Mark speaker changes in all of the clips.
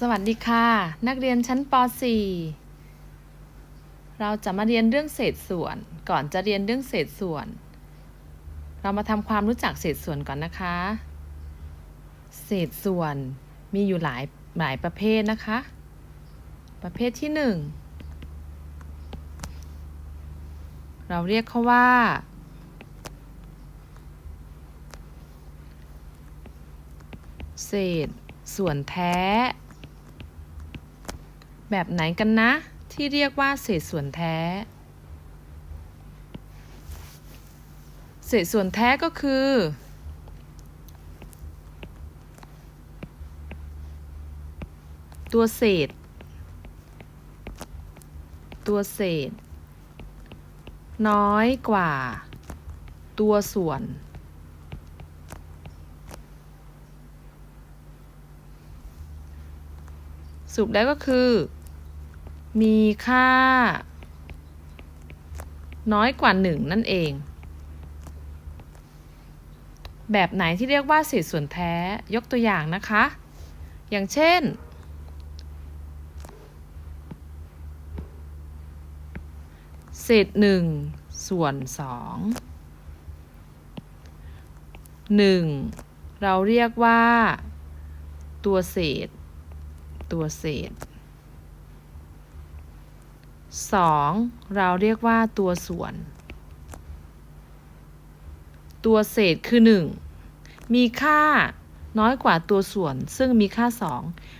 Speaker 1: สวัสดีค่ะ นักเรียนชั้นป .4 เราจะมาเรียนเรื่องเศษส่วน ก่อนจะเรียนเรื่องเศษส่วน เรามาทำความรู้จักเศษส่วนก่อนนะคะ เศษส่วนมีอยู่หลายหลายประเภทนะคะ ประเภทที่หนึ่งเราเรียกเขาว่า เศษส่วนแท้ แบบไหนกันนะ ที่เรียกว่าเศษส่วนแท้ เศษส่วนแท้ก็คือ ตัวเศษ ตัวเศษ น้อยกว่า ตัวส่วนสรุปได้ก็คือ มีค่า น้อยกว่า 1 นั่นเอง แบบไหนที่เรียกว่าเศษส่วนแท้ยกตัวอย่างนะคะ อย่างเช่น เศษ1ส่วน2 1เราเรียกว่า ตัวเศษ ตัวเศษ 2. เราเรียกว่าตัวส่วน ตัวเศษคือ 1 มีค่าน้อยกว่าตัวส่วน ซึ่งมีค่า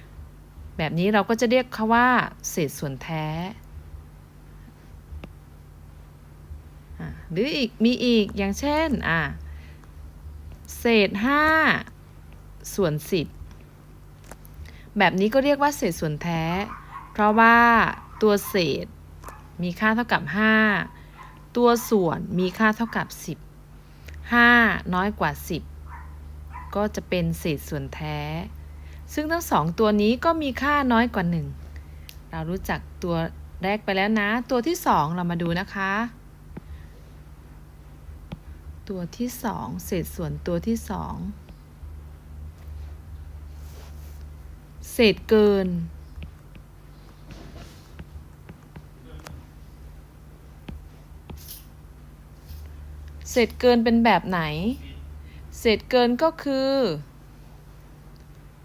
Speaker 1: 2 แบบนี้เราก็จะเรียกเขาว่า เศษส่วนแท้ หรืออีกมีอีกอย่างเช่นอะเศษ 5 ส่วน 10 แบบนี้ก็เรียกว่าเศษส่วนแท้ เพราะว่าตัวเศษ มีค่าเท่ากับ 5 ตัวส่วนมีค่าเท่ากับ 10 5 น้อยกว่า 10 ก็จะเป็นเศษส่วนแท้ ซึ่งทั้งสองตัวนี้ก็มีค่าน้อยกว่า 1 เรารู้จักตัวแรกไปแล้วนะ ตัวที่ 2 เรามาดูนะคะ ตัวที่ 2 เศษส่วนตัวที่ 2 เศษเกิน ศษเกินเป็นแบบไหน เศษเกินก็คือ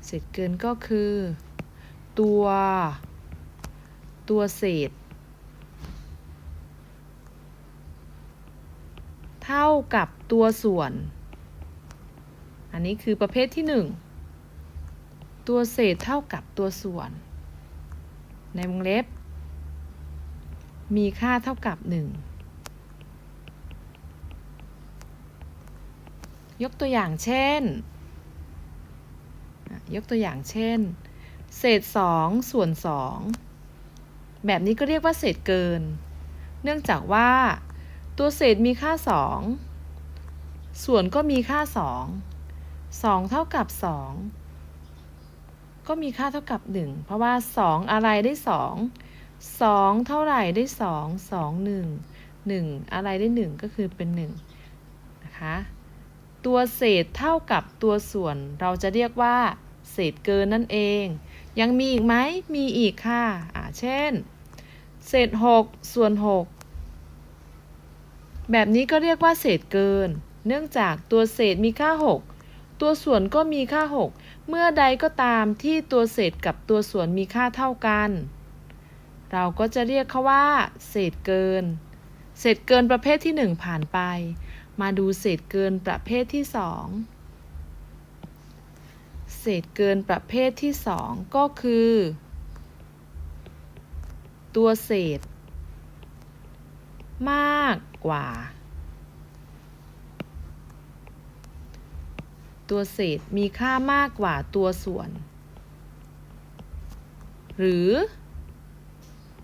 Speaker 1: เศษเกินก็คือ ตัว ตัวเศษ เท่ากับตัวส่วน อันนี้คือประเภทที่หนึ่ง ตัวเศษเท่ากับตัวส่วน ในวงเล็บ มีค่าเท่ากับ1 ยกตัวอย่างเช่น ยกตัวอย่างเช่น เศษ 2 ส่วน 2 แบบนี้ก็เรียกว่าเศษเกิน เนื่องจากว่า ตัวเศษมีค่า 2 ส่วนก็มีค่า 2 2 เท่ากับ 2 ก็มีค่าเท่ากับ 1 เพราะว่า 2 อะไรได้ 2 2 เท่าไหร่ได้ 2 2 1 1 อะไรได้ 1 ก็คือเป็น 1 นะคะ ตัวเศษเท่ากับตัวส่วน เราจะเรียกว่า เศษเกินนั่นเอง ยังมีอีกไหมมีอีกค่ะอ่าเช่น เศษ 6 ส่วน 6 แบบนี้ก็เรียกว่าเศษเกิน เนื่องจากตัวเศษมีค่า 6 ตัวส่วนก็มีค่า 6 เมื่อใดก็ตามที่ตัวเศษกับตัวส่วนมีค่าเท่ากัน เราก็จะเรียกเขาว่า เศษเกิน เศษเกินประเภทที่ 1 ผ่านไป มาดูเศษเกินประเภทที่ 2 เศษเกินประเภทที่ 2 ก็คือ ตัวเศษ มากกว่า ตัวเศษมีค่ามากกว่าตัวส่วน หรือ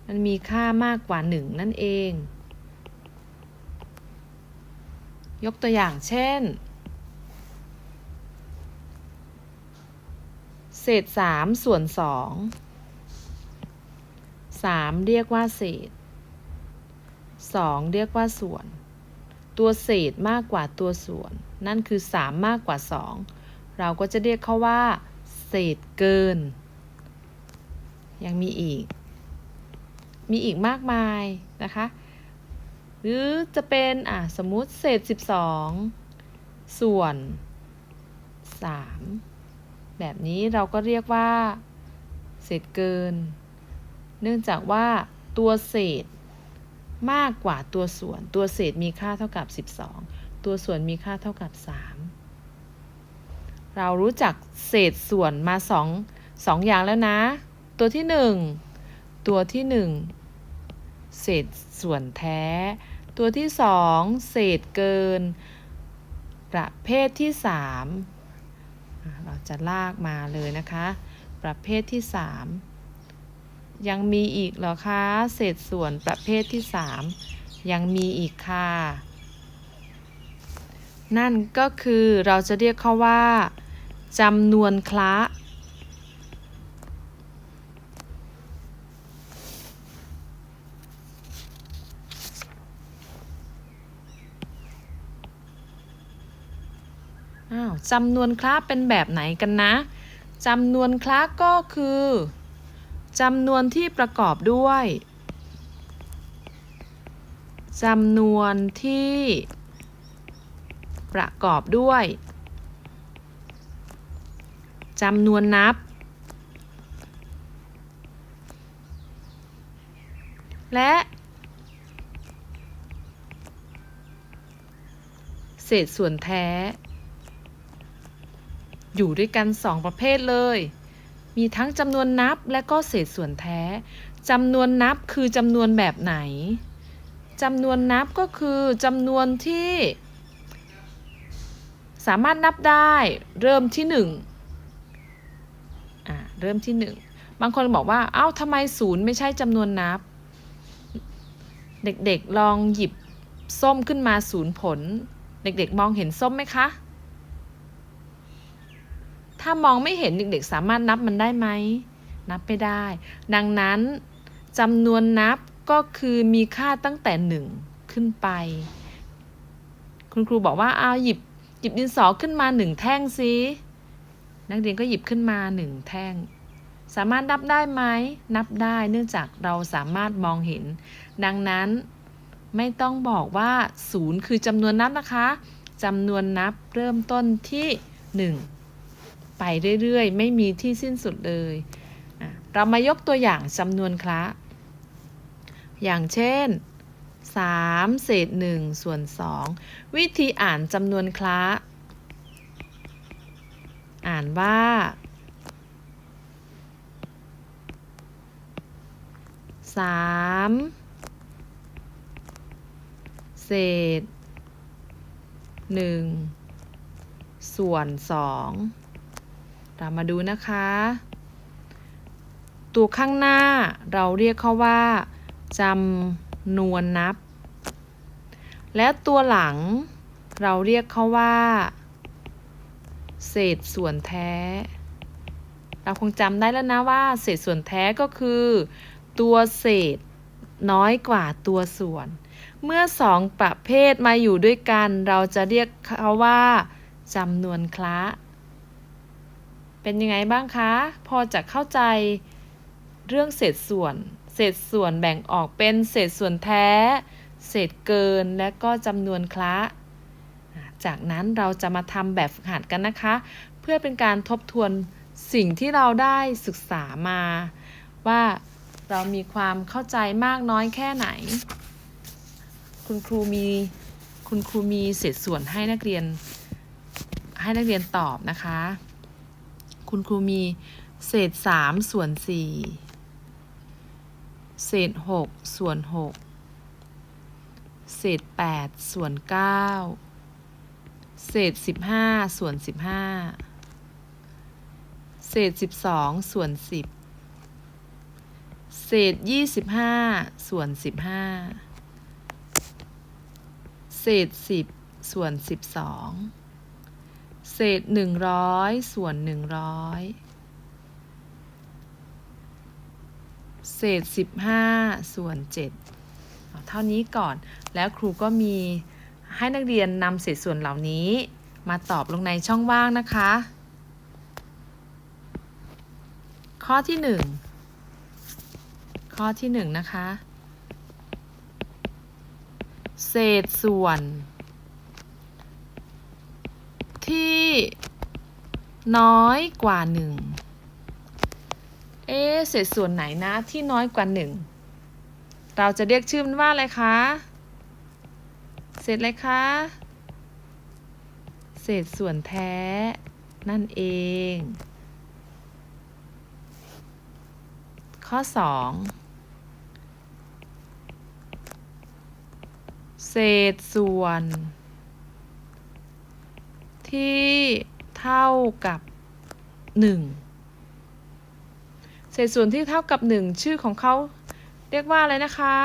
Speaker 1: มันมีค่ามากกว่า 1 นั่นเอง ยกตัวอย่างเช่น เศษ3ส่วน2 3เรียกว่าเศษ2เรียกว่าส่วน ตัวเศษมากกว่าตัวส่วน นั่นคือ3มากกว่า2เราก็จะเรียกเขาว่า เศษเกิน ยังมีอีก มีอีกมากมายนะคะ รือจะเป็นอะสมมุติเศษ 12 ส่วน 3 แบบนี้เราก็เรียกว่า เศษเกิน เนื่องจากว่าตัวเศษมากกว่าตัวส่วน ตัวเศษมีค่าเท่ากับ 12 ตัวส่วนมีค่าเท่ากับ 3 เรารู้จักเศษส่วนมาสองสองอย่างแล้วนะ ตัวที่ 1 ตัวที่ 1 เศษส่วนแท้ ตัวที่ 2 เศษเกิน ประเภทที่ 3 เราจะลากมาเลยนะคะ ประเภทที่ 3 ยังมีอีกเหรอคะ เศษส่วนประเภทที่ 3 ยังมีอีกค่ะ นั่นก็คือเราจะเรียกเขาว่าจำนวนคละ จำนวนคละเป็นแบบไหนกันนะจำนวนคละก็คือจำนวนที่ประกอบด้วยจำนวนที่ประกอบด้วยจำนวนนับ และเศษส่วนแท้ อยู่ด้วยกัน 2 ประเภทเลย มีทั้งจำนวนนับและก็เศษส่วนแท้จำนวนนับคือจำนวนแบบไหนจำนวนนับก็คือจำนวนที่ สามารถนับได้เริ่มที่1อ่าเริ่มที่ 1 บางคนบอกว่า เอ้าทำไมศูนย์ไม่ใช่จำนวนนับ เด็กๆลองหยิบส้มขึ้นมาศูนย์ผล เด็กๆมองเห็นส้มไหมคะ ถ้ามองไม่เห็นเด็กๆ สามารถนับมันได้ไหม นับไม่ได้ ดังนั้นจำนวนนับก็คือมีค่าตั้งแต่หนึ่งขึ้นไป คุณครูบอกว่าเอาหยิบหยิบดินสอขึ้นมาหนึ่งแท่งสินักเรียนก็หยิบขึ้นมาหนึ่งแท่ง สามารถนับได้ไหม นับได้เนื่องจากเราสามารถมองเห็น ดังนั้นไม่ต้องบอกว่าศูนย์คือจำนวนนับนะคะจำนวนนับเริ่มต้นที่หนึ่ง ไปเรื่อยๆ ไม่มีที่สิ้นสุดเลย เรามายกตัวอย่างจำนวนคละ อย่างเช่น 3 เศษ 1 ส่วน 2 วิธีอ่านจำนวนคละ อ่านว่า 3 เศษ 1 ส่วน 2 เรามาดูนะคะ ตัวข้างหน้าเราเรียกเขาว่าจำนวนนับ และตัวหลังเราเรียกเขาว่า เศษส่วนแท้ เราคงจำได้แล้วนะว่า เศษส่วนแท้ก็คือ ตัวเศษน้อยกว่าตัวส่วน เมื่อสองประเภทมาอยู่ด้วยกัน เราจะเรียกเขาว่าจำนวนคละ เป็นยังไงบ้างคะ พอจะเข้าใจเรื่องเศษส่วน เศษส่วนแบ่งออกเป็นเศษส่วนแท้ เศษเกินและก็จำนวนคละ จากนั้นเราจะมาทำแบบฝึกหัดกันนะคะ เพื่อเป็นการทบทวนสิ่งที่เราได้ศึกษามา ว่าเรามีความเข้าใจมากน้อยแค่ไหน คุณครูมีคุณครูมีเศษส่วนให้นักเรียนให้นักเรียนตอบนะคะ คุณครูมีเศษ3ส่วน4เศษ6ส่วน6เศษ8ส่วน9เศษ15ส่วน15เศษ12ส่วน10เศษ25ส่วน15เศษ10ส่วน12 เศษ100ส่วน100เศษ15ส่วน7เอาเท่านี้ก่อน แล้วครูก็มีให้นักเรียนนำเศษส่วนเหล่านี้มาตอบลงในช่องว่างนะคะ ข้อที่1ข้อที่หนึ่งนะคะ เศษส่วน ที่ น้อยกว่าหนึ่งเอ๊เศษส่วนไหนนะที่น้อยกว่าหนึ่งเราจะเรียกชื่อมันว่าอะไรคะ เศษอะไรคะ เศษส่วนแท้ นั่นเอง ข้อ 2 เศษส่วน ที่เท่ากับ 1 เศษส่วนที่เท่ากับ 1 ชื่อของเขาเรียกว่าอะไรนะคะ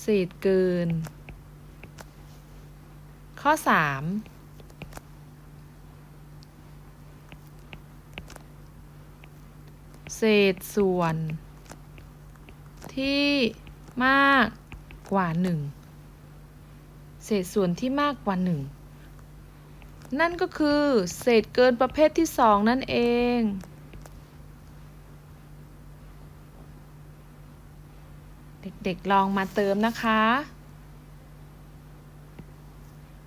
Speaker 1: เศษเกิน ข้อ 3เศษส่วน ที่มากกว่า1 เศษส่วนที่มากกว่า 1 นั่นก็คือ เศษเกินประเภทที่ 2 นั่นเอง เด็กๆลองมาเติมนะคะ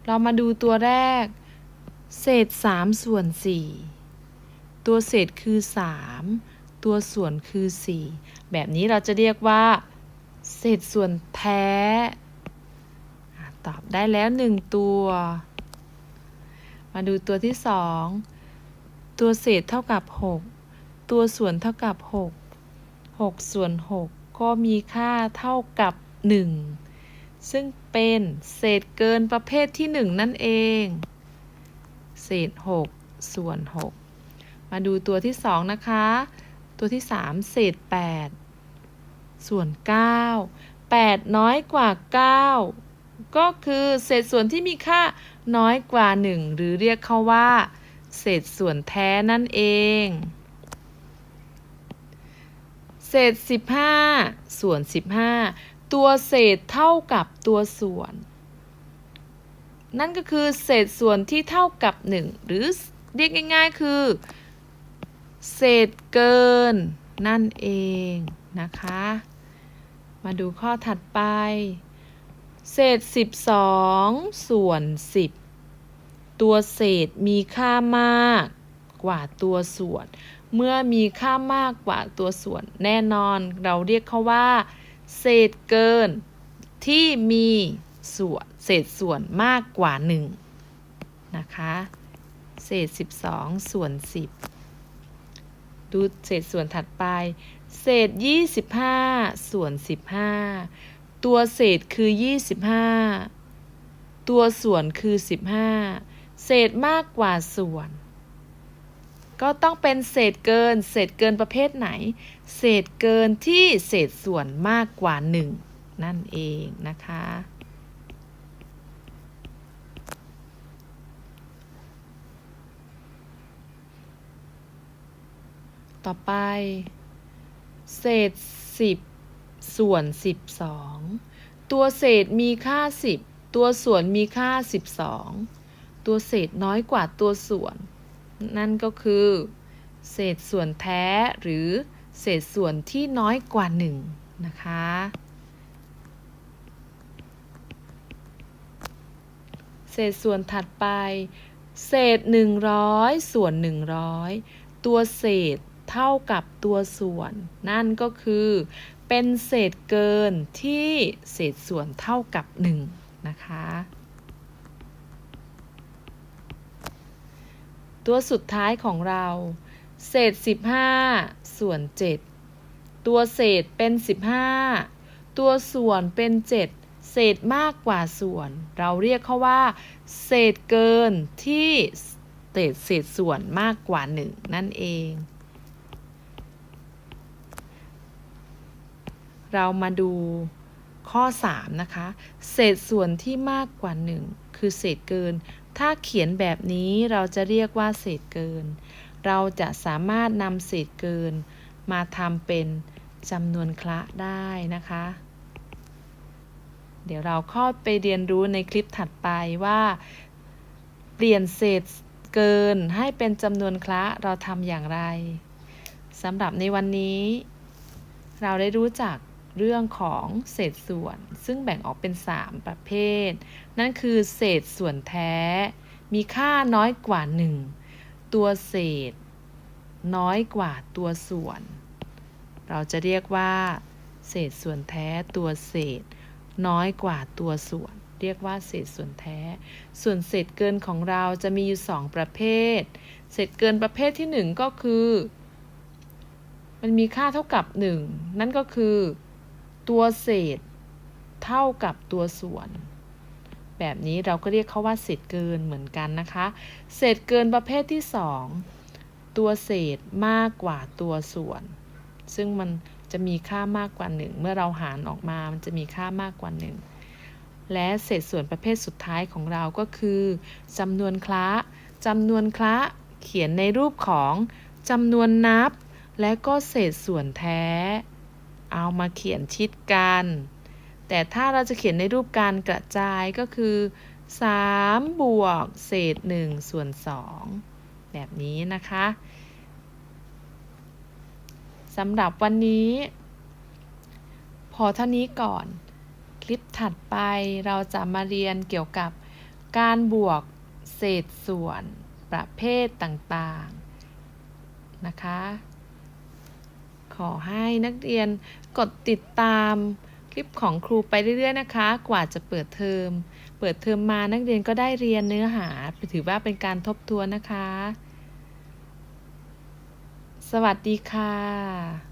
Speaker 1: เรามาดูตัวแรก เศษ 3 ส่วน 4 ตัวเศษคือ 3 ตัวส่วนคือ 4 แบบนี้เราจะเรียกว่า เศษส่วนแท้ ตอบได้แล้ว1ตัว มาดูตัวที่2ตัวเศษเท่ากับ 6 ตัวส่วนเท่ากับ 6 6 ส่วน 6 ก็มีค่าเท่ากับ 1 ซึ่งเป็นเศษเกินประเภทที่ 1 นั่นเอง เศษ 6 ส่วน 6 มาดูตัวที่ 2 นะคะ ตัวที่ 3 เศษ 8 ส่วน 9 8 น้อยกว่า 9 ก็คือเศษส่วนที่มีค่าน้อยกว่า 1 หรือเรียกเขาว่า เศษส่วนแท้นั่นเอง เศษ 15 ส่วน 15 ตัวเศษเท่ากับตัวส่วน นั่นก็คือเศษส่วนที่เท่ากับ 1 หรือเรียกง่ายๆคือ เศษเกินนั่นเองนะคะ มาดูข้อถัดไป เศษ 12 ส่วน 10 ตัวเศษมีค่ามากกว่าตัวส่วน เมื่อมีค่ามากกว่าตัวส่วน แน่นอนเราเรียกเขาว่า เศษเกิน ที่มีส่วนเศษส่วนมากกว่า 1 นะคะ เศษ 12 ส่วน 10 ดูเศษส่วนถัดไป เศษ 25 ส่วน 15 ตัวเศษคือ 25 ตัวส่วนคือ 15 เศษมากกว่าส่วน ก็ต้องเป็นเศษเกิน เศษเกินประเภทไหน เศษเกินที่เศษส่วนมากกว่า 1 นั่นเองนะคะ ต่อไป เศษ 10 ส่วน 12 ตัวเศษมีค่า 10 ตัวส่วนมีค่า 12 ตัวเศษน้อยกว่าตัวส่วน นั่นก็คือ เศษส่วนแท้หรือเศษส่วนที่น้อยกว่า 1 นะคะเศษส่วนถัดไป เศษ 100 ส่วน 100 ตัวเศษเท่ากับตัวส่วน นั่นก็คือ เป็นเศษเกินที่เศษส่วนเท่ากับ 1 นะคะ ตัวสุดท้ายของเรา เศษ 15 ส่วน 7 ตัวเศษเป็น 15 ตัวส่วนเป็น 7 เศษมากกว่าส่วน เราเรียกเขาว่า เศษเกินที่เศษเศษส่วนมากกว่า 1 นั่นเอง เรามาดูข้อ 3 นะคะ เศษส่วนที่มากกว่า 1 คือเศษเกิน ถ้าเขียนแบบนี้เราจะเรียกว่าเศษเกิน เราจะสามารถนำเศษเกิน มาทำเป็นจำนวนคละได้นะคะ เดี๋ยวเราเข้าไปเรียนรู้ในคลิปถัดไปว่า เปลี่ยนเศษเกินให้เป็นจำนวนคละเราทำอย่างไรสำหรับในวันนี้ เราได้รู้จัก เรื่องของเศษส่วน ซึ่งแบ่งออกเป็น 3 ประเภท นั่นคือเศษส่วนแท้ มีค่าน้อยกว่า 1 ตัวเศษ น้อยกว่าตัวส่วน เราจะเรียกว่า เศษส่วนแท้ตัวเศษ น้อยกว่าตัวส่วน เรียกว่าเศษส่วนแท้ ส่วนเศษเกินของเราจะมีอยู่ 2 ประเภท เศษเกินประเภทที่ 1 ก็คือ มันมีค่าเท่ากับ 1 นั่นก็คือ ตัวเศษเท่ากับตัวส่วน แบบนี้เราก็เรียกเขาว่าเศษเกินเหมือนกันนะคะ เศษเกินประเภทที่ 2 ตัวเศษมากกว่าตัวส่วน ซึ่งมันจะมีค่ามากกว่า1เมื่อเราหารออกมา มันจะมีค่ามากกว่า 1 และเศษส่วนประเภทสุดท้ายของเราก็คือจำนวนคละจำนวนคละเขียนในรูปของจำนวนนับ และก็เศษส่วนแท้ เอามาเขียนชิดกัน แต่ถ้าเราจะเขียนในรูปการกระจายก็คือ 3 บวกเศษ 1 ส่วน 2 แบบนี้นะคะสำหรับวันนี้ พอเท่านี้ก่อน คลิปถัดไปเราจะมาเรียนเกี่ยวกับการบวกเศษส่วนประเภทต่างๆ นะคะ ขอให้นักเรียนกดติดตามคลิปของครูไปเรื่อยๆนะคะ กว่าจะเปิดเทอม เปิดเทอมมานักเรียนก็ได้เรียนเนื้อหา ถือว่าเป็นการทบทวนนะคะ สวัสดีค่ะ